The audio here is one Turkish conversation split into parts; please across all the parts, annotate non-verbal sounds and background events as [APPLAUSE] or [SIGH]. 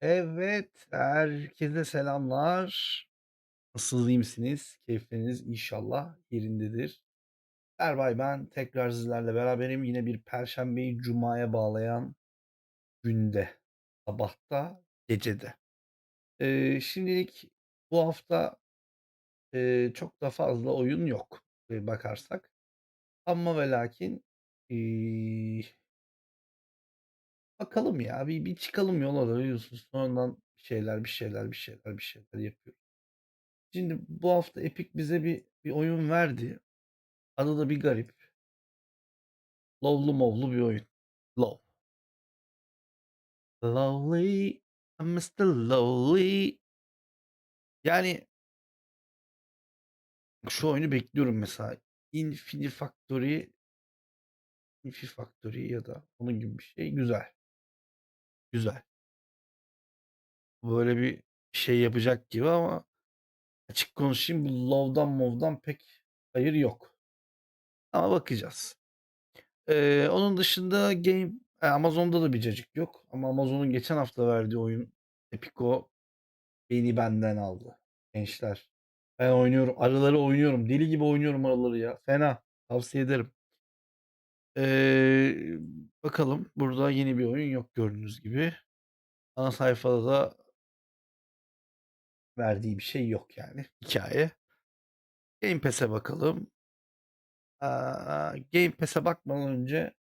Evet, herkese selamlar. Nasılsınız, iyi? Keyifleriniz inşallah yerindedir. Erbay ben tekrar sizlerle beraberim. Yine bir Perşembeyi Cuma'ya bağlayan günde, sabahta, gecede. Eee, şimdilik bu hafta eee, çok da fazla oyun yok e, bakarsak. Ama ve lakin eee, bakalım ya bir, bir çıkalım yola da biliyorsunuz. Sonradan bir şeyler bir şeyler bir şeyler bir şeyler yapıyoruz. Şimdi bu hafta Epic bize bir bir oyun verdi. Adı da bir garip. Lovlu movlu bir oyun. Love. Lovely, I'm Mr. Lovely. Yani şu oyunu bekliyorum mesela. Infinifactory Infinifactory ya da onun gibi bir şey. Güzel. Güzel. Böyle bir şey yapacak gibi ama açık konuşayım bu Love'dan Mov'dan pek hayır yok. Ama bakacağız. Eee, onun dışında game eee, Amazon'da da bir cacık yok ama Amazon'un geçen hafta verdiği oyun Epico beni benden aldı gençler. Ben oynuyorum. Araları oynuyorum. Deli gibi oynuyorum araları ya. Fena. Tavsiye ederim. Eee, bakalım. Burada yeni bir oyun yok gördüğünüz gibi. Ana sayfada da verdiği bir şey yok yani. Hikaye. Game Pass'e bakalım. Aa, Game Pass'e bakmadan önce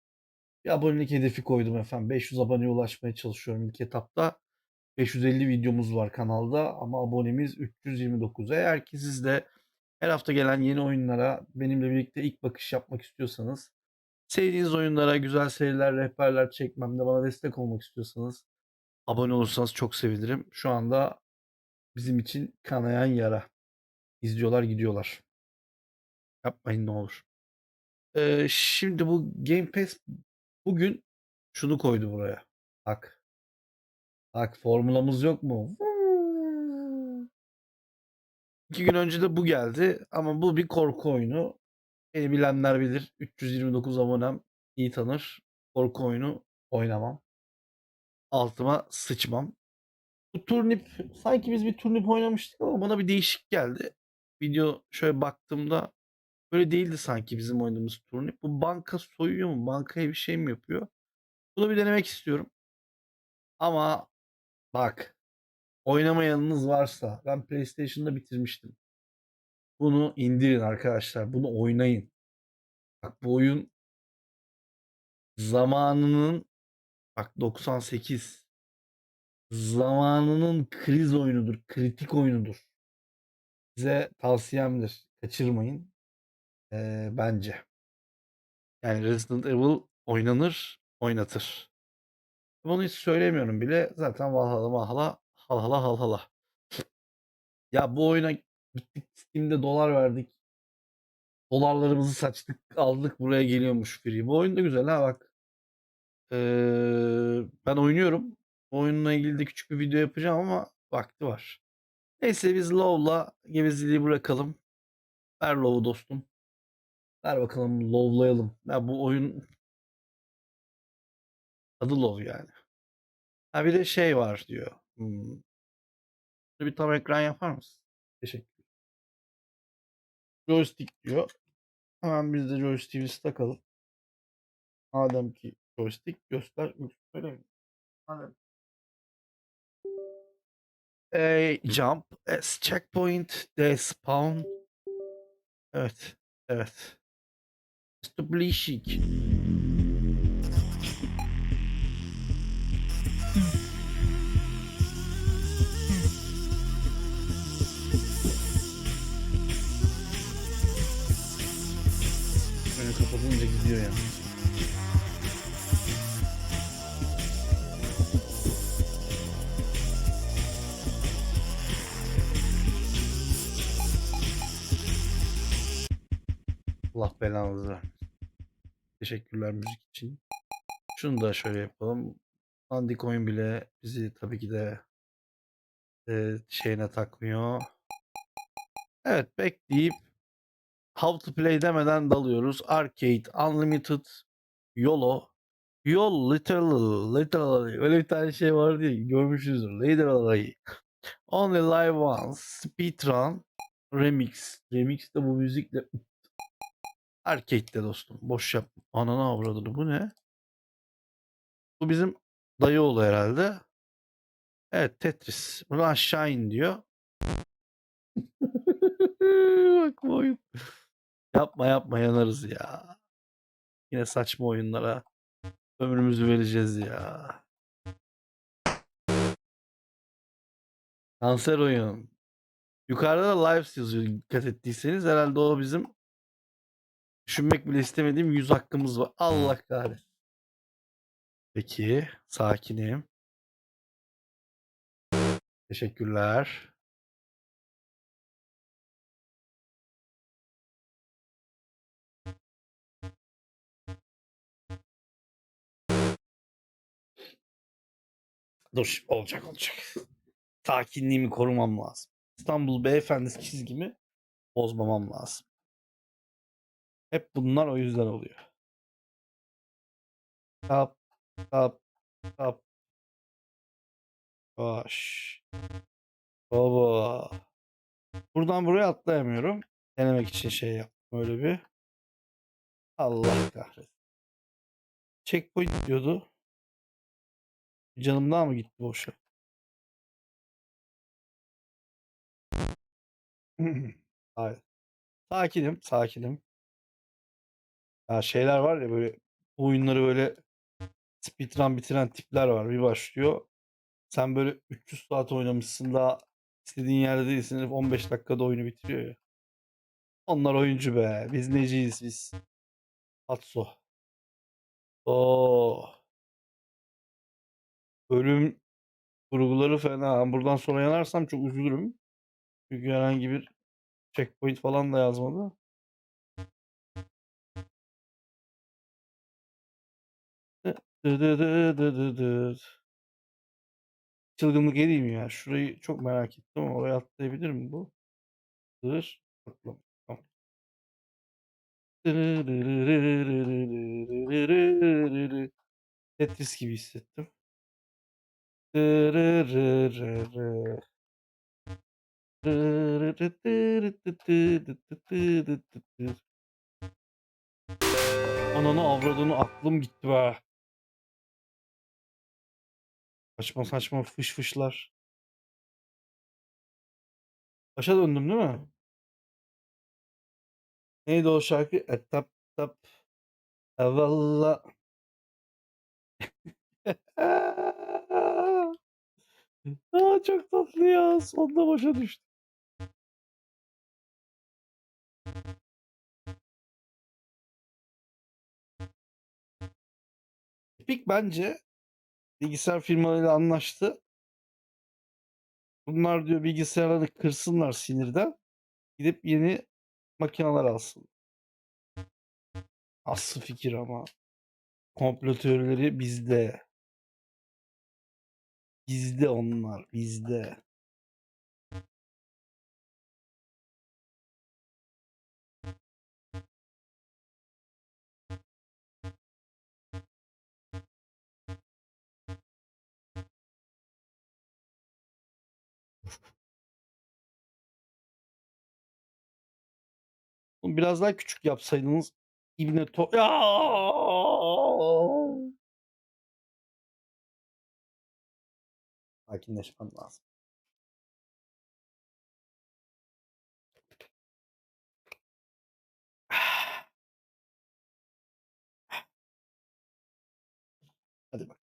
bir abonelik hedefi koydum efendim. 500 aboneye ulaşmaya çalışıyorum ilk etapta. 550 videomuz var kanalda ama abonemiz 329. Eğer ki siz de her hafta gelen yeni oyunlara benimle birlikte ilk bakış yapmak istiyorsanız, sevdiğiniz oyunlara güzel seriler, rehberler çekmemde bana destek olmak istiyorsanız abone olursanız çok sevinirim. Şu anda bizim için kanayan yara. İzliyorlar gidiyorlar. Yapmayın ne olur. Ee, şimdi bu Game Pass bugün şunu koydu buraya. Bak. Bak formulamız yok mu? 2 gün önce de bu geldi ama bu bir korku oyunu. Beni bilenler bilir. 329 abonem iyi tanır. Korku oyunu oynamam. Altıma sıçmam. Bu turnip sanki biz bir turnip oynamıştık ama bana bir değişik geldi. Video şöyle baktığımda böyle değildi sanki bizim oynadığımız turnip. Bu banka soyuyor mu? Bankaya bir şey mi yapıyor? Bunu bir denemek istiyorum. Ama bak oynamayanınız varsa ben PlayStation'da bitirmiştim. Bunu indirin arkadaşlar. Bunu oynayın. Bak bu oyun zamanının bak 98 zamanının kriz oyunudur. Kritik oyunudur. Size tavsiyemdir. Kaçırmayın. Ee, bence. Yani Resident Evil oynanır, oynatır. Bunu hiç söylemiyorum bile. Zaten Valhalla Valhalla halhala halhala. Ya bu oyuna gittik Steam'de dolar verdik. Dolarlarımızı saçtık, aldık buraya geliyormuş free. Bu oyun da güzel ha bak. Eee, ben oynuyorum. Oyunla ilgili de küçük bir video yapacağım ama vakti var. Neyse biz Low'la gevezeliği bırakalım. Ver Low'u dostum. Ver bakalım Low'layalım. Ya bu oyun adı Low yani. Ha bir de şey var diyor. Hmm. Bir tam ekran yapar mısın? Teşekkür. Joystick diyor. Hemen biz de joystick'imizi takalım. Madem ki joystick göster. Mi? Madem. A jump as checkpoint they spawn. Evet. Evet. Establishing. Böyle kapatınca gidiyor yani. Allah belanızı vermesin. Teşekkürler müzik için. Şunu da şöyle yapalım. Dandik oyun bile bizi tabii ki de e, şeyine takmıyor. Evet bekleyip How to play demeden dalıyoruz. Arcade, Unlimited, YOLO. YOL literally, literally öyle bir tane şey var diye görmüşüzdür. Literally. Only Live Once, Speedrun, Remix. Remix de bu müzikle [LAUGHS] Arcade'de dostum. Boş yap. Ananı avradını bu ne? Bu bizim dayı oğlu herhalde. Evet Tetris. Bunu aşağı in diyor. [LAUGHS] Bak oyun. Yapma yapma yanarız ya. Yine saçma oyunlara ömrümüzü vereceğiz ya. Kanser oyun. Yukarıda da lives yazıyor dikkat ettiyseniz. Herhalde o bizim düşünmek bile istemediğim yüz hakkımız var. Allah kahretsin. Peki sakinim. Teşekkürler. Dur olacak olacak. Sakinliğimi korumam lazım. İstanbul beyefendisi çizgimi bozmamam lazım. Hep bunlar o yüzden oluyor. Tap tap tap. Baş. Baba. Buradan buraya atlayamıyorum. Denemek için şey yaptım öyle bir. Allah kahretsin. Checkpoint diyordu. Canım daha mı gitti boşa? [LAUGHS] Hayır. Sakinim, sakinim. Ya şeyler var ya böyle bu oyunları böyle speedrun bitiren tipler var. Bir başlıyor. Sen böyle 300 saat oynamışsın daha istediğin yerde değilsin. 15 dakikada oyunu bitiriyor ya. Onlar oyuncu be. Biz neciyiz biz. Patso. Oo. Ölüm kurguları fena. Buradan sonra yanarsam çok üzülürüm. Çünkü herhangi bir checkpoint falan da yazmadı. Çılgınlık edeyim ya. Şurayı çok merak ettim ama oraya atlayabilir mi bu? Dır. Tamam. Tetris gibi hissettim. Ananı avradını aklım gitti be. Saçma saçma fış fışlar. Başa döndüm değil mi? Neydi o şarkı? E, tap tap. E. [LAUGHS] Aa, çok tatlı ya. Sonunda başa düştü. Epic bence bilgisayar firmalarıyla anlaştı. Bunlar diyor bilgisayarları kırsınlar sinirden. Gidip yeni makineler alsın. Aslı fikir ama. Komplo teorileri bizde. Bizde onlar. Bizde. Biraz daha küçük yapsaydınız. İbne to... Ya! Sakinleşmem lazım. Hadi bak.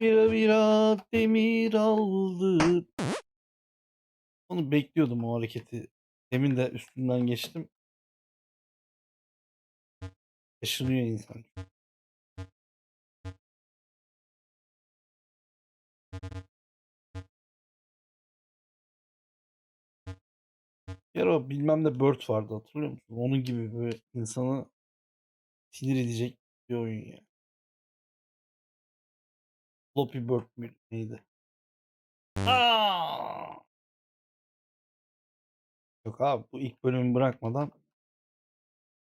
Bira bira demir aldı. Onu bekliyordum o hareketi. Demin de üstünden geçtim. Şaşırıyor insan. Bir o bilmem ne Bird vardı hatırlıyor musun? Onun gibi böyle insanı sinir edecek bir oyun ya. Floppy Bird mü neydi? Aa! Yok abi bu ilk bölümü bırakmadan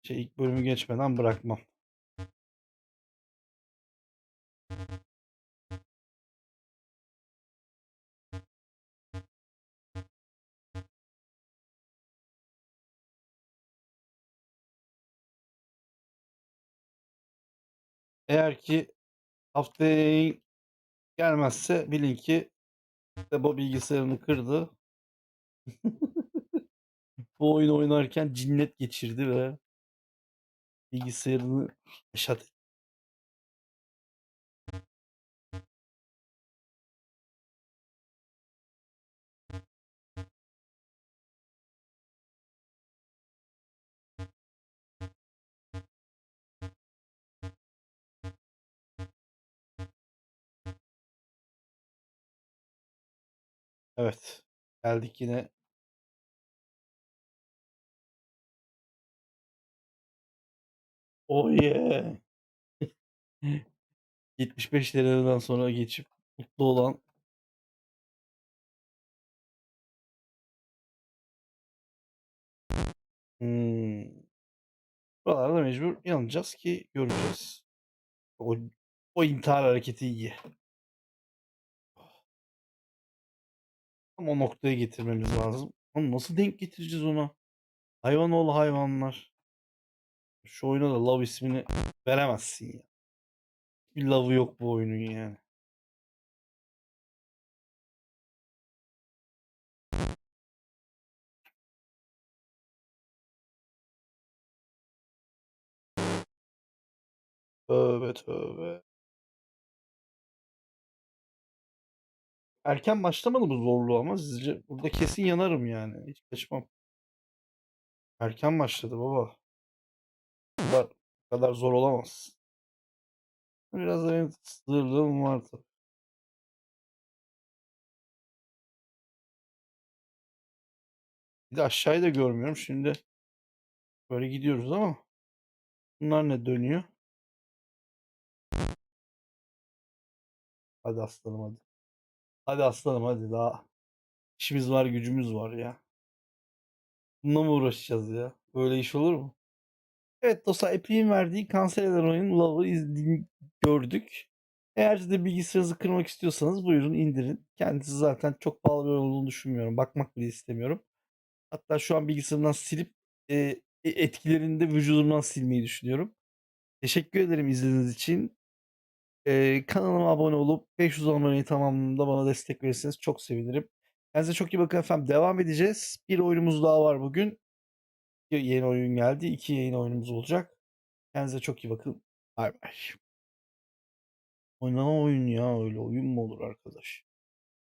şey ilk bölümü geçmeden bırakmam. Eğer ki haftaya gelmezse bilin ki Sebo bilgisayarını kırdı. [LAUGHS] Bu oyunu oynarken cinnet geçirdi ve bilgisayarını yaşadı. Evet. Geldik yine Oh yeah. [LAUGHS] 75 liradan sonra geçip mutlu olan Hımm. Buralarda mecbur yanacağız ki göreceğiz. O o intihar hareketi iyi. Tam o noktaya getirmemiz lazım. Ama nasıl denk getireceğiz ona? Hayvan oğlu hayvanlar. Şu oyuna da Love ismini veremezsin ya. Bir love'ı yok bu oyunun yani. Tövbe tövbe. Erken başlamadı bu zorluğu ama sizce burada kesin yanarım yani. Hiç kaçmam. Erken başladı baba. Bu kadar, zor olamaz. Biraz da benim sığırlığım var. Bir de aşağıyı da görmüyorum. Şimdi böyle gidiyoruz ama bunlar ne dönüyor? Hadi aslanım hadi. Hadi aslanım hadi daha işimiz var gücümüz var ya. Bununla mı uğraşacağız ya? Böyle iş olur mu? Evet dostlar Epic'in verdiği kanser eden oyun Love'ı gördük. Eğer siz de bilgisayarınızı kırmak istiyorsanız buyurun indirin. Kendisi zaten çok pahalı bir olduğunu düşünmüyorum. Bakmak bile istemiyorum. Hatta şu an bilgisayarımdan silip e, e, etkilerini de vücudumdan silmeyi düşünüyorum. Teşekkür ederim izlediğiniz için. Ee, kanalıma abone olup 500 aboneyi tamamında bana destek verirseniz çok sevinirim. Kendinize çok iyi bakın efendim. Devam edeceğiz. Bir oyunumuz daha var bugün. Yeni oyun geldi. İki yeni oyunumuz olacak. Kendinize çok iyi bakın. Bay bay. Oynama oyun ya öyle oyun mu olur arkadaş?